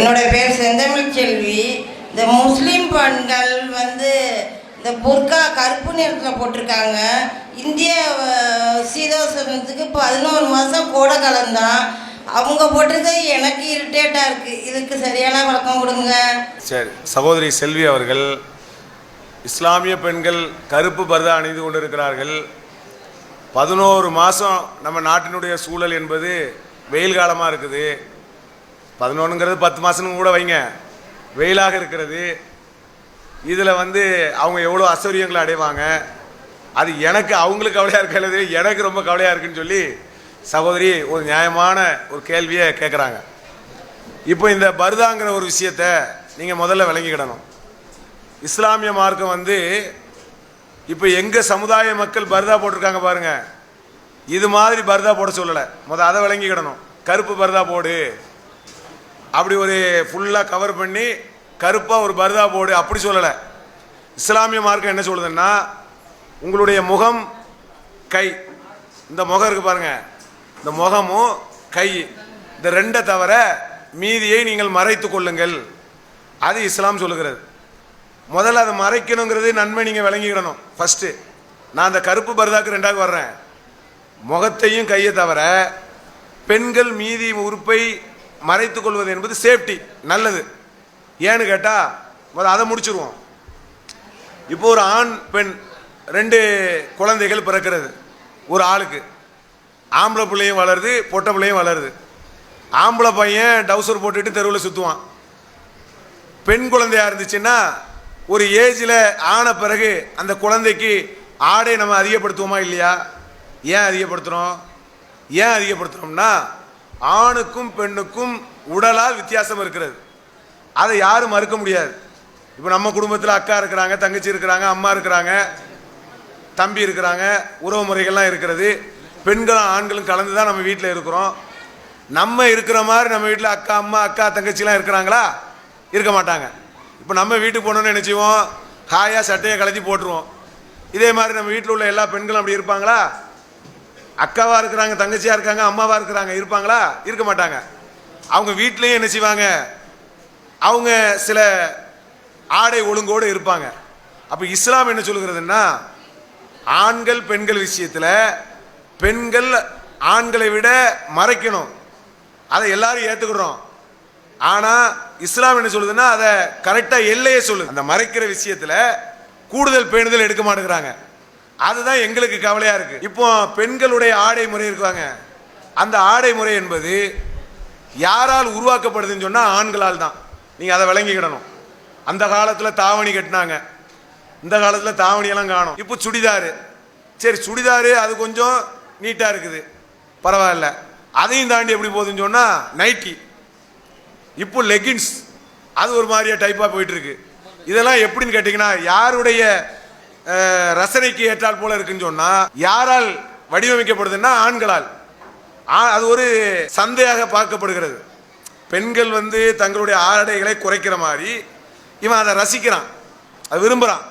என்னுடைய பேர் செந்தமிழ் செல்வி. இந்த முஸ்லீம் பெண்கள் வந்து இந்த புர்கா கருப்பு நிறத்தில் போட்டிருக்காங்க. இந்திய சீதோசனத்துக்கு பதினோரு மாதம் கோடை கலந்தான் அவங்க போட்டது எனக்கு இரிட்டேட்டாக இருக்குது இதுக்கு சரியான விளக்கம் கொடுங்க. சரி. சகோதரி செல்வி அவர்கள் இஸ்லாமிய பெண்கள் கருப்பு பர்தா அணிந்து கொண்டிருக்கிறார்கள். பதினோரு மாதம் நம்ம நாட்டினுடைய சூழல் என்பது வெயில் காலமாக இருக்குது. பதினொன்றுங்கிறது பத்து மாதம்னு கூட வைங்க. வெயிலாக இருக்கிறது. இதில் வந்து அவங்க எவ்வளோ அசௌரியங்களை அடைவாங்க? அது எனக்கு அவங்களுக்கு கவலையாக இருக்கிறது எனக்கு ரொம்ப கவலையாக இருக்குன்னு சொல்லி சகோதரி ஒரு நியாயமான ஒரு கேள்வியை கேட்குறாங்க இப்போ இந்த பர்தாங்கிற ஒரு விஷயத்த நீங்கள் முதல்ல விளங்கிக்கிடணும். இஸ்லாமிய மார்க்கம் வந்து இப்போ எங்கள் சமுதாய மக்கள் பர்தா போட்டிருக்காங்க பாருங்கள் இது மாதிரி பர்தா போட சொல்லலை. முத அதை விளங்கிக்கிடணும். கருப்பு பர்தா போடு. அப்படி ஒரு ஃபுல்லாக கவர் பண்ணி கருப்பாக ஒரு பர்தா போடு அப்படி சொல்லலை. இஸ்லாமிய மார்க்கம் என்ன சொல்லுதுன்னா உங்களுடைய முகம் கை. இந்த முகம் இருக்கு பாருங்கள் இந்த முகமும் கை. இந்த ரெண்டை தவிர மீதியை நீங்கள் மறைத்து கொள்ளுங்கள். அது இஸ்லாம் சொல்லுகிறது. முதல்ல அதை மறைக்கணுங்கிறது நன்மை நீங்கள் விளங்கிக்கிடணும். ஃபஸ்ட்டு நான் அந்த கருப்பு பர்தாக்கு ரெண்டாவது வர்றேன். முகத்தையும் கையை தவிர பெண்கள் மீதி உறுப்பை மறைத்து கொள்வது என்பது சேஃப்டி நல்லது. ஏன்னு கேட்டால் முதல்ல அதை முடிச்சிருவோம். இப்போ ஒரு ஆண் பெண் ரெண்டு குழந்தைகள் பிறக்கிறது. ஒரு ஆளுக்கு. ஆம்பளை பிள்ளையும் வளருது பொட்டை பிள்ளையும் வளருது. ஆம்பளை பையன் டவுசர் போட்டுட்டு தெருவில் சுற்றுவான் பெண் குழந்தையாக இருந்துச்சுன்னா ஒரு ஏஜில் ஆன பிறகு அந்த குழந்தைக்கு ஆடை நம்ம அதிகப்படுத்துவோமா இல்லையா? ஏன் அதிகப்படுத்துகிறோம் ஏன் அதிகப்படுத்துகிறோம்னா ஆணுக்கும் பெண்ணுக்கும் உடலால் வித்தியாசம் இருக்கிறது. அதை யாரும் மறுக்க முடியாது. இப்போ நம்ம குடும்பத்தில் அக்கா இருக்கிறாங்க தங்கச்சி இருக்கிறாங்க அம்மா இருக்கிறாங்க தம்பி இருக்கிறாங்க உறவு முறைகள்லாம் இருக்கிறது. பெண்களும் ஆண்களும் கலந்து தான் நம்ம வீட்டில் இருக்கிறோம். நம்ம இருக்கிற மாதிரி நம்ம வீட்டில் அக்கா அம்மா அக்கா தங்கச்சிலாம் இருக்கிறாங்களா? இருக்க மாட்டாங்க. இப்போ நம்ம வீட்டுக்கு போனோம்னு நினச்சிவோம் ஹாயாக சட்டையை கலத்தி போட்டுருவோம். இதே மாதிரி நம்ம வீட்டில் உள்ள எல்லா பெண்களும் அப்படி இருப்பாங்களா? அக்காவாக இருக்கிறாங்க தங்கச்சியாக இருக்காங்க அம்மாவாக இருக்கிறாங்க இருப்பாங்களா? இருக்க மாட்டாங்க. அவங்க வீட்லேயும் என்ன செய்வாங்க? அவங்க சில ஆடை ஒழுங்கோடு இருப்பாங்க. அப்போ இஸ்லாம் என்ன சொல்லுகிறதுன்னா ஆண்கள் பெண்கள் விஷயத்தில் பெண்கள் ஆண்களை விட மறைக்கணும். அதை எல்லாரும் ஏற்றுக்கிறோம் ஆனால் இஸ்லாம் என்ன சொல்லுதுன்னா அதை கரெக்டாக எல்லையே சொல்லுது. அந்த மறைக்கிற விஷயத்தில் கூடுதல் பேணுதல் எடுக்க மாட்டேங்கிறாங்க. அதுதான் எங்களுக்கு கவலையா இருக்கு. இப்போ பெண்களுடைய ஆடை முறை இருக்காங்க அந்த ஆடை முறை என்பது யாரால் உருவாக்கப்படுதுன்னு சொன்னால் ஆண்களால் தான். நீங்கள் அதை விளங்கிக்கிடணும். அந்த காலத்தில் தாவணி கட்டினாங்க. இந்த காலத்தில் தாவணியெல்லாம் காணும். இப்போ சுடிதாரு. சரி சுடிதாரு அது கொஞ்சம் நீட்டாக இருக்குது. பரவாயில்ல. அதையும் தாண்டி எப்படி போகுதுன்னு சொன்னால் நைட்டி இப்போ லெகின்ஸ் அது ஒரு மாதிரியா டைப்பாக போயிட்டுருக்கு இதெல்லாம் எப்படின்னு கேட்டிங்கன்னா யாருடைய ரசனைக்கு ஏற்றால் போல இருக்குன்னு சொன்னா யாரால் வடிவமைக்கப்படுதுன்னா ஆண்களால். ஆ- அது ஒரு சந்தையாக பார்க்கப்படுகிறது. பெண்கள் வந்து தங்களுடைய ஆடைகளை குறைக்கிற மாதிரி இவன் அதை ரசிக்கிறான். அது விரும்புகிறான்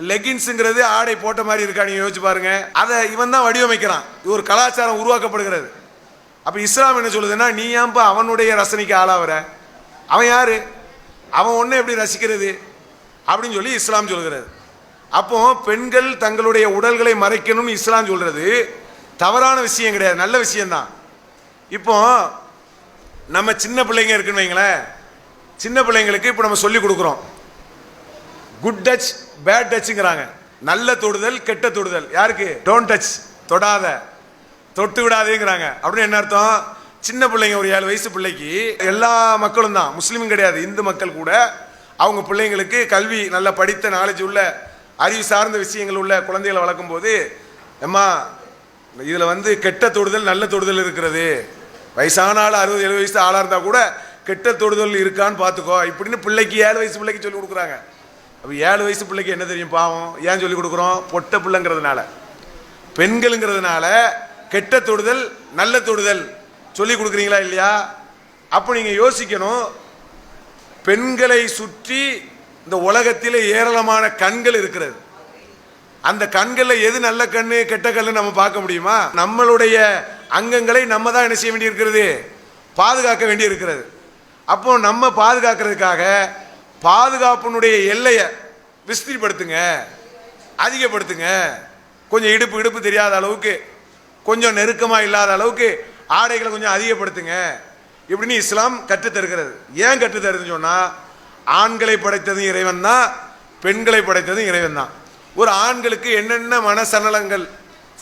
லெகின்ஸுங்கிறது ஆடை போட்ட மாதிரி இருக்கா நீங்கள் யோசிச்சு பாருங்க. அதை இவன் தான் வடிவமைக்கிறான். இது ஒரு கலாச்சாரம் உருவாக்கப்படுகிறது. அப்போ இஸ்லாம் என்ன சொல்லுதுன்னா நீ ஏன்பா அவனுடைய ரசனைக்கு ஆளாவற? அவன் யாரு? அவன் ஒன்றை எப்படி ரசிக்கிறது? அப்படின்னு சொல்லி இஸ்லாம் சொல்கிறது. அப்போ பெண்கள் தங்களுடைய உடல்களை மறைக்கணும்னு இஸ்லாம் சொல்றது. தவறான விஷயம் கிடையாது. நல்ல விஷயம்தான். இப்போ நம்ம சின்ன பிள்ளைங்க இருக்குன்னு வைங்களேன். சின்ன பிள்ளைங்களுக்கு இப்போ நம்ம சொல்லி கொடுக்குறோம். குட் டச் பேட் டச்ங்கிறாங்க நல்ல தொடுதல் கெட்ட தொடுதல். யாருக்கு? டோன்ட் டச் தொடாத. தொட்டு விடாதேங்கிறாங்க. அப்படின்னு என்ன அர்த்தம்? சின்ன பிள்ளைங்க ஒரு ஏழு வயசு பிள்ளைக்கு எல்லா மக்களும் தான் முஸ்லீமும் கிடையாது. இந்து மக்கள் கூட. அவங்க பிள்ளைங்களுக்கு கல்வி நல்லா படித்த நாலேஜ் உள்ள அறிவு சார்ந்த விஷயங்கள் உள்ள குழந்தைகளை வளர்க்கும் போது எம்மா இதில் வந்து கெட்ட தொடுதல் நல்ல தொடுதல் இருக்கிறது. வயசான ஆள் அறுபது எழுபது வயசு ஆளாக இருந்தால் கூட கெட்ட தொடுதல் இருக்கான்னு பார்த்துக்கோ இப்படின்னு பிள்ளைக்கு ஏழு வயசு பிள்ளைக்கு சொல்லி கொடுக்குறாங்க. அப்போ ஏழு வயசு பிள்ளைக்கு என்ன தெரியும் பாவம்? ஏன் சொல்லி கொடுக்குறோம்? பொட்டை பிள்ளைங்கிறதுனால. பெண்களுங்கிறதுனால கெட்ட தொடுதல் நல்ல தொடுதல் சொல்லி கொடுக்குறீங்களா இல்லையா? அப்போ நீங்கள் யோசிக்கணும் பெண்களை சுற்றி இந்த உலகத்தில் ஏராளமான கண்கள் இருக்கிறது. அந்த கண்களில் எது நல்ல கண்ணு கெட்ட கண்ணு நம்ம பார்க்க முடியுமா? நம்மளுடைய அங்கங்களை நம்ம தான் என்ன செய்ய வேண்டியிருக்கிறது? பாதுகாக்க வேண்டியிருக்கிறது. அப்போ நம்ம பாதுகாக்கிறதுக்காக பாதுகாப்பினுடைய எல்லையை விஸ்திரிப்படுத்துங்க அதிகப்படுத்துங்க. கொஞ்சம் இடுப்பு இடுப்பு தெரியாத அளவுக்கு கொஞ்சம் நெருக்கமாக இல்லாத அளவுக்கு ஆடைகளை கொஞ்சம் அதிகப்படுத்துங்க. இப்படின்னு இஸ்லாம் கற்றுத்தருகிறது. ஏன் கற்றுத்தருதுன்னு சொன்னால் ஆண்களை படைத்ததும் இறைவன் தான் பெண்களை படைத்ததும் இறைவன் தான். ஒரு ஆண்களுக்கு என்னென்ன மனசலனங்கள்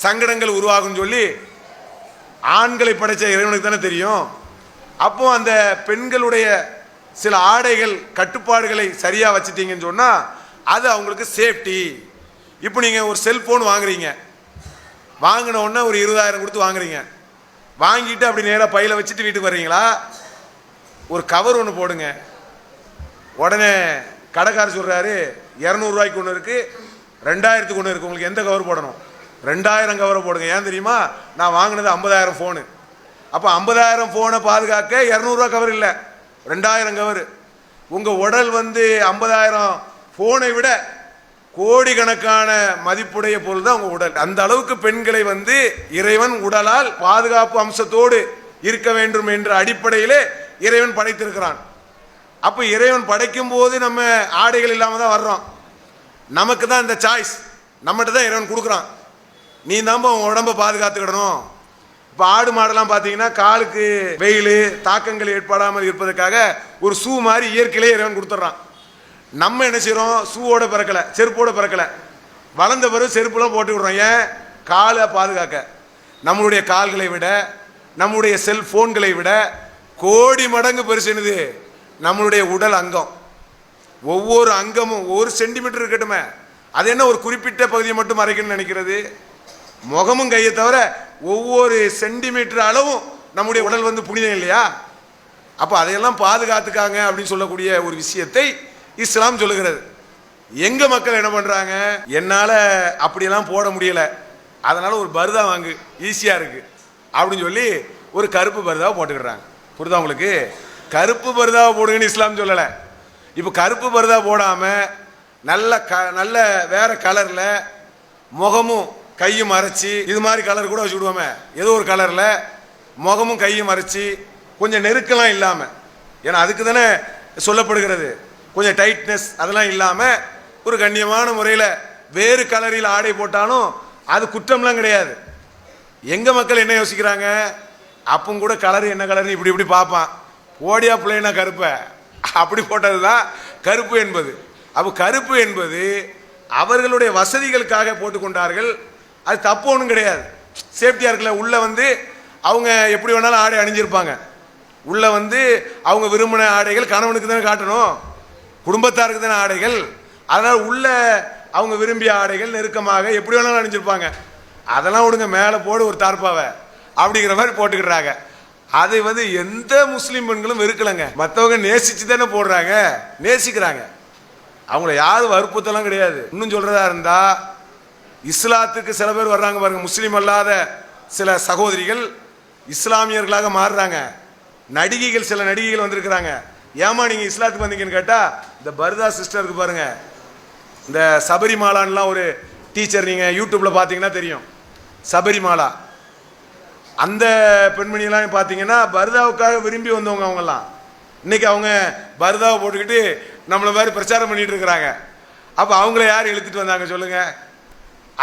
சங்கடங்கள் உருவாகும் சொல்லி ஆண்களை படைத்த இறைவனுக்கு தானே தெரியும். அப்போ அந்த பெண்களுடைய சில ஆடைகள் கட்டுப்பாடுகளை சரியாக வச்சுட்டீங்கன்னு சொன்னால் அது அவங்களுக்கு சேஃப்டி இப்போ நீங்கள் ஒரு செல்ஃபோன் வாங்குறீங்க. வாங்கின உடனே ஒரு இருபதாயிரம் கொடுத்து வாங்குறீங்க. வாங்கிட்டு அப்படி நேராக பையில வச்சுட்டு வீட்டுக்கு வர்றீங்களா? ஒரு கவர் ஒன்று போடுங்க. உடனே கடைக்காரர் சொல்கிறாரு இரநூறுவாய்க்கு ஒன்று இருக்குது ரெண்டாயிரத்துக்கு ஒன்று இருக்குது உங்களுக்கு எந்த கவர் போடணும்? ரெண்டாயிரம் கவரை போடுங்க. ஏன் தெரியுமா? நான் வாங்கினது ஐம்பதாயிரம் ஃபோனு அப்போ ஐம்பதாயிரம் ஃபோனை பாதுகாக்க இரநூறுவா கவர் இல்லை. ரெண்டாயிரம் கவர் உங்கள் உடல் வந்து ஐம்பதாயிரம் ஃபோனை விட கோடிக்கணக்கான மதிப்புடைய பொருள் தான் உங்கள் உடல். அந்த அளவுக்கு பெண்களை வந்து இறைவன் உடலால் பாதுகாப்பு அம்சத்தோடு இருக்க வேண்டும் என்ற அடிப்படையிலே இறைவன் படைத்திருக்கிறான். அப்போ இறைவன் படைக்கும் போது நம்ம ஆடைகள் இல்லாமல் தான் வர்றோம். நமக்கு தான் இந்த சாய்ஸ் நம்மகிட்ட தான் இறைவன் கொடுக்குறான். நீ தான் உன் உடம்பை பாதுகாத்துக்கிடணும். இப்போ ஆடு மாடெல்லாம் பார்த்தீங்கன்னா காலுக்கு வெயில் தாக்கங்கள் ஏற்படாமல் இருப்பதற்காக ஒரு ஷூ மாதிரி இயற்கையிலே இறைவன் கொடுத்துட்றான். நம்ம என்ன செய்கிறோம் ஷூவோட பிறக்கலை செருப்போட பிறக்கலை. வளர்ந்த பிறகு செருப்புலாம் போட்டு விடுறோம். ஏன்? காலை பாதுகாக்க. நம்மளுடைய கால்களை விட நம்முடைய செல்ஃபோன்களை விட கோடி மடங்கு பெருசு என்னது? நம்மளுடைய உடல் அங்கம். ஒவ்வொரு அங்கமும் ஒரு சென்டிமீட்டர் இருக்கட்டுமே. அது என்ன ஒரு குறிப்பிட்ட பகுதியை மட்டும் மறைக்கணும்னு நினைக்கிறது? முகமும் கையை தவிர ஒவ்வொரு சென்டிமீட்டர் அளவும் நம்முடைய உடல் வந்து புனிதம் இல்லையா? அப்போ அதையெல்லாம் பாதுகாத்துக்காங்க அப்படின்னு சொல்லக்கூடிய ஒரு விஷயத்தை இஸ்லாம் சொல்லுகிறது. எங்க மக்கள் என்ன பண்றாங்க? என்னால் அப்படியெல்லாம் போட முடியல. அதனால ஒரு பருதா வாங்கு ஈஸியா இருக்கு. அப்படின்னு சொல்லி ஒரு கருப்பு பருதாவை போட்டுக்கிறாங்க புரிதா உங்களுக்கு? கருப்பு பருதாவை போடுங்கன்னு இஸ்லாம் சொல்லலை. இப்போ கருப்பு பருதா போடாமல் நல்ல க நல்ல வேற கலரில் முகமும் கையும் மறைச்சி இது மாதிரி கலர் கூட வச்சு விடுவோமே. ஏதோ ஒரு கலரில் முகமும் கையும் மறைச்சி கொஞ்சம் நெருக்கலாம் இல்லாமல் ஏன்னா அதுக்கு தானே சொல்லப்படுகிறது. கொஞ்சம் டைட்னஸ் அதெல்லாம் இல்லாமல் ஒரு கண்ணியமான முறையில் வேறு கலரில் ஆடை போட்டாலும் அது குற்றம்லாம் கிடையாது. எங்கள் மக்கள் என்ன யோசிக்கிறாங்க? அப்பவும் கூட கலர் என்ன கலர்னு இப்படி இப்படி பார்ப்பான். ஓடியா பிள்ளைனா கருப்பை. அப்படி போட்டது தான் கருப்பு என்பது. அப்போ கருப்பு என்பது அவர்களுடைய வசதிகளுக்காக போட்டுக்கொண்டார்கள் அது தப்பு ஒன்றும் கிடையாது. சேஃப்டியாக இருக்கல உள்ளே வந்து அவங்க எப்படி வேணாலும் ஆடை அணிஞ்சிருப்பாங்க. உள்ளே வந்து அவங்க விரும்பின ஆடைகள் கணவனுக்கு தானே காட்டணும். குடும்பத்தாருக்கு தானே ஆடைகள். அதனால் உள்ள அவங்க விரும்பிய ஆடைகள் நெருக்கமாக எப்படி வேணாலும் அணிஞ்சிருப்பாங்க. அதெல்லாம் விடுங்க மேலே போடு ஒரு தார்ப்பாவை. அப்படிங்கிற மாதிரி போட்டுக்கிறாங்க அதை வந்து எந்த முஸ்லீம் பெண்களும் வெறுக்கலைங்க. மற்றவங்க நேசிச்சு தானே போடுறாங்க நேசிக்கிறாங்க. அவங்கள யாரும் வற்புறுத்தலாம் கிடையாது. இன்னும் சொல்றதா இருந்தா இஸ்லாத்துக்கு சில பேர் வர்றாங்க பாருங்க முஸ்லீம் அல்லாத சில சகோதரிகள் இஸ்லாமியர்களாக மாறுறாங்க. நடிகைகள் சில நடிகைகள் வந்திருக்கிறாங்க. ஏமா நீங்க இஸ்லாத்துக்கு வந்தீங்கன்னு கேட்டா இந்த பர்தா சிஸ்டருக்கு பாருங்க. இந்த சபரிமாலான்லாம் ஒரு டீச்சர் நீங்க யூடியூப்ல பார்த்தீங்கன்னா தெரியும். சபரிமாலா. அந்த பெண்மணியெல்லாம் பார்த்தீங்கன்னா பர்தாவுக்காக விரும்பி வந்தவங்க அவங்கெல்லாம். இன்னைக்கு அவங்க பர்தாவை போட்டுக்கிட்டு நம்மளை மாதிரி பிரச்சாரம் பண்ணிட்டு இருக்கிறாங்க. அப்போ அவங்கள யார் இழுத்துட்டு வந்தாங்க சொல்லுங்கள்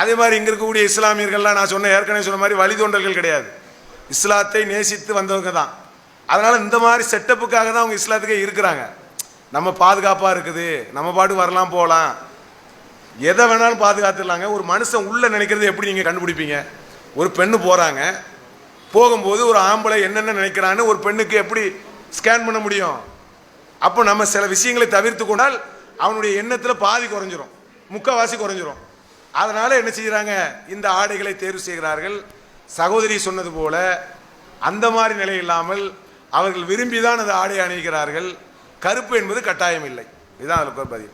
அதே மாதிரி இங்கே இருக்கக்கூடிய இஸ்லாமியர்கள்லாம் நான் சொன்ன ஏற்கனவே சொன்ன மாதிரி வழிதோன்றல்கள் கிடையாது. இஸ்லாத்தை நேசித்து வந்தவங்க தான். அதனால் இந்த மாதிரி செட்டப்புக்காக தான் அவங்க இஸ்லாத்துக்கே இருக்கிறாங்க. நம்ம பாதுகாப்பாக இருக்குது நம்ம பாட்டு வரலாம் போகலாம். எதை வேணாலும் பாதுகாத்துடலாங்க. ஒரு மனுஷன் உள்ளே நினைக்கிறது எப்படி நீங்கள் கண்டுபிடிப்பீங்க? ஒரு பெண்ணு போகிறாங்க போகும்போது ஒரு ஆம்பளை என்னென்ன நினைக்கிறான்னு ஒரு பெண்ணுக்கு எப்படி ஸ்கேன் பண்ண முடியும்? அப்போ நம்ம சில விஷயங்களை தவிர்த்து கொண்டால் அவனுடைய எண்ணத்தில் பாதி குறைஞ்சிரும். முக்கால்வாசி குறைஞ்சிரும். அதனால் என்ன செய்கிறாங்க இந்த ஆடைகளை தேர்வு செய்கிறார்கள். சகோதரி சொன்னது போல அந்த மாதிரி நிலை இல்லாமல் அவர்கள் விரும்பி தான் அந்த ஆடை அணிகிறார்கள். கருப்பு என்பது கட்டாயம் இல்லை. இதுதான் அதுக்கு பதில்.